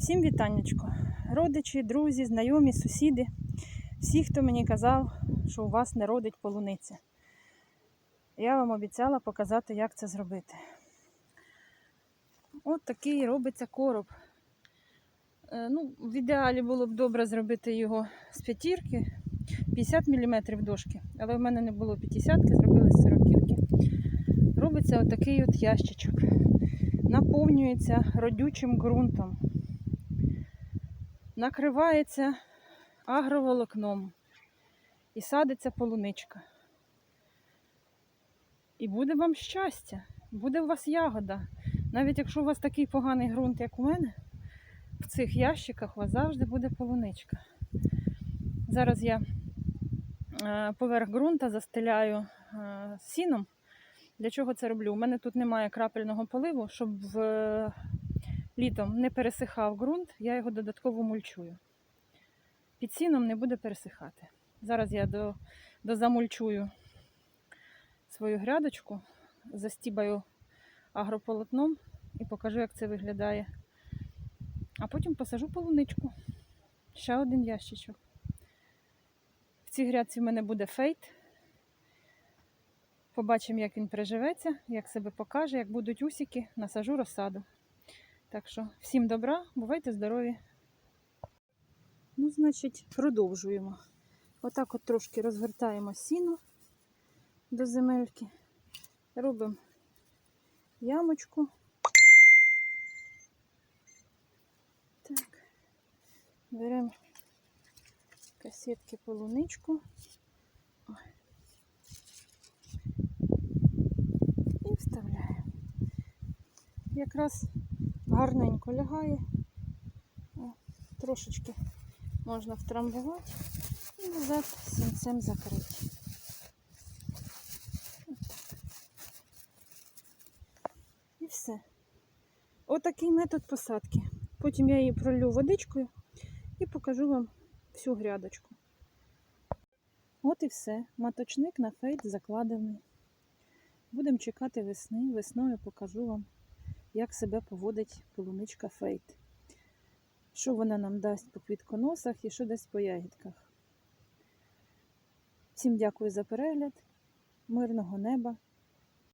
Всім вітаннячко. Родичі, друзі, знайомі, сусіди. Всі, хто мені казав, що у вас не родить полуниця. Я вам обіцяла показати, як це зробити. От такий робиться короб. Е, Ну, в ідеалі було б добре зробити його з п'ятірки, 50 мм дошки, але в мене не було 50 зробили з 40 Робиться отакий от ящичок. Наповнюється родючим ґрунтом накривається агроволокном і садиться полуничка. І буде вам щастя, буде у вас ягода. Навіть якщо у вас такий поганий ґрунт, як у мене, в цих ящиках у вас завжди буде полуничка. Зараз я е, поверх ґрунта застеляю е, сіном. Для чого це роблю? У мене тут немає крапельного поливу, щоб в літом не пересихав ґрунт, я його додатково мульчую. Під сіном не буде пересихати. Зараз я до, дозамульчую свою грядочку, застібаю агрополотном і покажу, як це виглядає. А потім посажу полуничку. Ще один ящичок. В цій грядці в мене буде фейт. Побачимо, як він приживеться, як себе покаже, як будуть усіки, насажу розсаду. Так що всім добра, бувайте здорові. Ну, значить, продовжуємо. Отак от трошки розгортаємо сіно до земельки. Робимо ямочку. Так, беремо касетки полуничку. І вставляємо. Якраз гарненько лягає. Трошечки можна втрамбувати і назад сінцем закрити. І все. Отакий метод посадки. Потім я її пролю водичкою і покажу вам всю грядочку. От і все. Маточник на фейт закладений. Будемо чекати весни. Весною покажу вам як себе поводить полуничка фейт. Що вона нам дасть по квітконосах і що дасть по ягідках. Всім дякую за перегляд, мирного неба